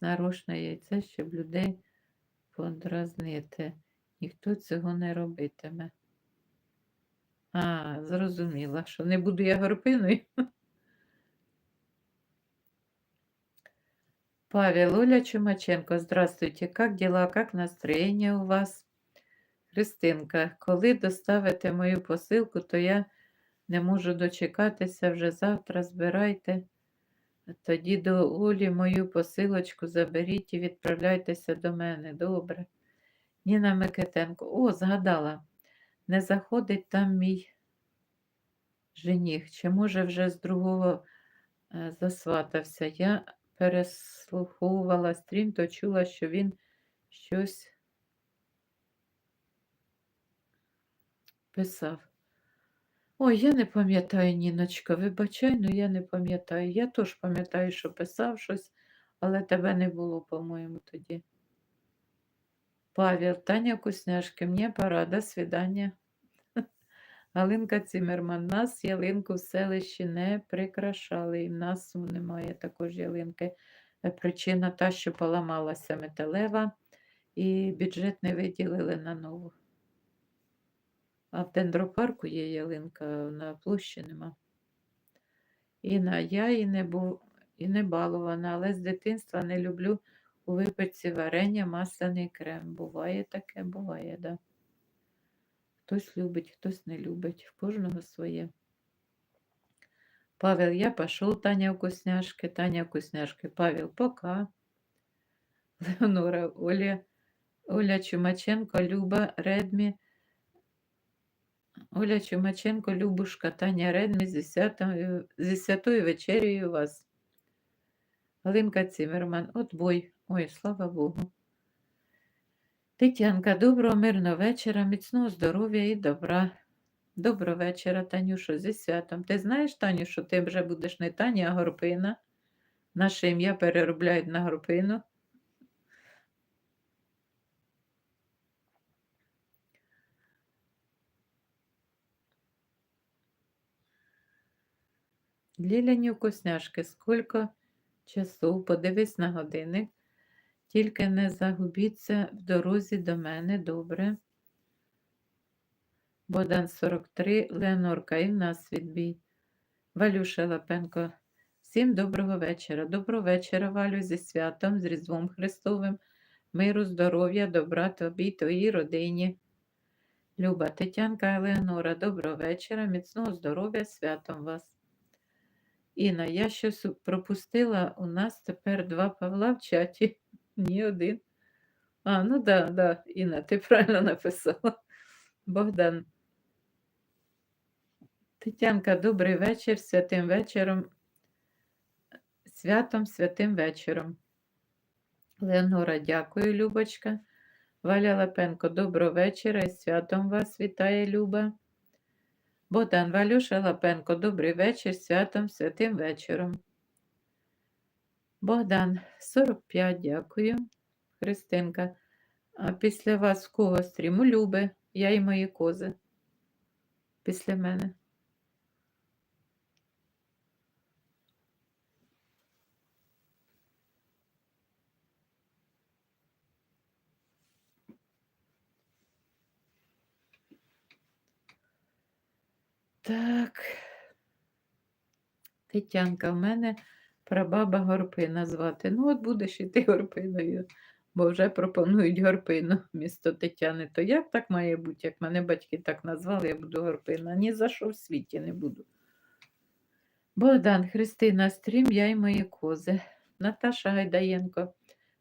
нарочне яйце, щоб людей подразнити. Ніхто цього не робитиме. А, зрозуміла, що не буду я горпиною. Павел, Оля Чумаченко, здравствуйте. Как дела, как настроєння у вас? Христинка, коли доставите мою посилку, то я не можу дочекатися вже завтра. Збирайте. Тоді до Олі мою посилочку заберіть і відправляйтеся до мене. Добре. Ніна Микитенко. О, згадала. Не заходить там мій жених. Чи може вже з другого е, засватався? Я переслуховувала стрім, то чула, що він щось писав. Ой, я не пам'ятаю, Ніночка, вибачай, ну я не пам'ятаю. Я теж пам'ятаю, що писав щось, але тебе не було, по-моєму, тоді. Павел, Таня Кусняшки, мені пора, до свидання. Галинка Цимерман, нас ялинку в селищі не прикрашали, і в нас немає також ялинки. Е, Причина та, що поламалася металева, і бюджет не виділили на нову. А в дендропарку є ялинка, на площі нема. Іна, я і не, бу... і не балована, але з дитинства не люблю у випечці варення, масляний крем. Буває таке, буває, да. Хтось любить, хтось не любить, в кожного своє. Павел, я пошел, Таня вкусняшки, Таня вкусняшки. Павел, пока. Леонора, Оля, Оля Чумаченко, Люба, Редмі. Оля Чумаченко, Любушка, Таня Редмі зі, святом, зі святою вечерею вас. Галинка Цимерман, отбой. Ой, слава Богу. Тетянка, доброго, мирного вечора, міцного здоров'я і добра. Доброго вечора, Танюшо, зі святом. Ти знаєш, Таню, що ти вже будеш не Таня, а Горпина? Наше ім'я переробляють на Горпину. Ліляні вкусняшки, скільки часу, подивись на годинник, тільки не загубіться в дорозі до мене, добре. Богдан 43, Леонорка, і в нас відбій. Валюша Лапенко. Всім доброго вечора. Доброго вечора, Валю, зі святом, з Різдвом Христовим, миру, здоров'я, добра тобі, твоїй родині. Люба Тетянка Елеонора, доброго вечора, міцного здоров'я, святом вас. Інна, я щось пропустила, у нас тепер два Павла в чаті, ні один. А, ну да, да, Інна, ти правильно написала. Богдан. Тетянка, добрий вечір, святим вечором, святом, святим вечором. Леонора, дякую, Любочка. Валя Лапенко, доброго вечора і святом вас вітає Люба. Богдан Валюша Лапенко, добрий вечір, святом, святим вечором. Богдан, 45, дякую. Христинка. А після вас кого стріму Люби, я і мої кози. Після мене. Так. Тетянка, в мене прабаба Горпина звати. Ну, от будеш і ти Горпиною, бо вже пропонують Горпину місто Тетяни. То як так має бути? Як мене батьки так назвали, я буду Горпина. Ні за що в світі не буду. Богдан, Христина, стрім, я й мої кози. Наташа Гайдаєнко.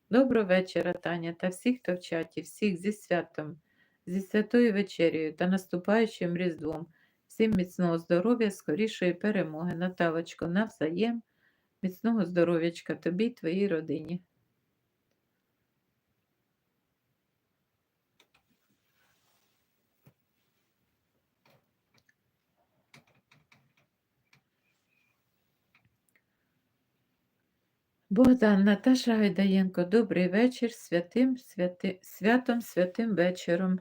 Доброго вечора, Таня, та всіх, хто в чаті, всіх зі святом, зі святою вечерею та наступаючим Різдвом. Всім міцного здоров'я, скорішої перемоги. Наталочко, навзаєм, міцного здоров'ячка тобі й твоїй родині. Богдан, Наташа Гайдаєнко, добрий вечір, святим, святи, святом, святим вечором.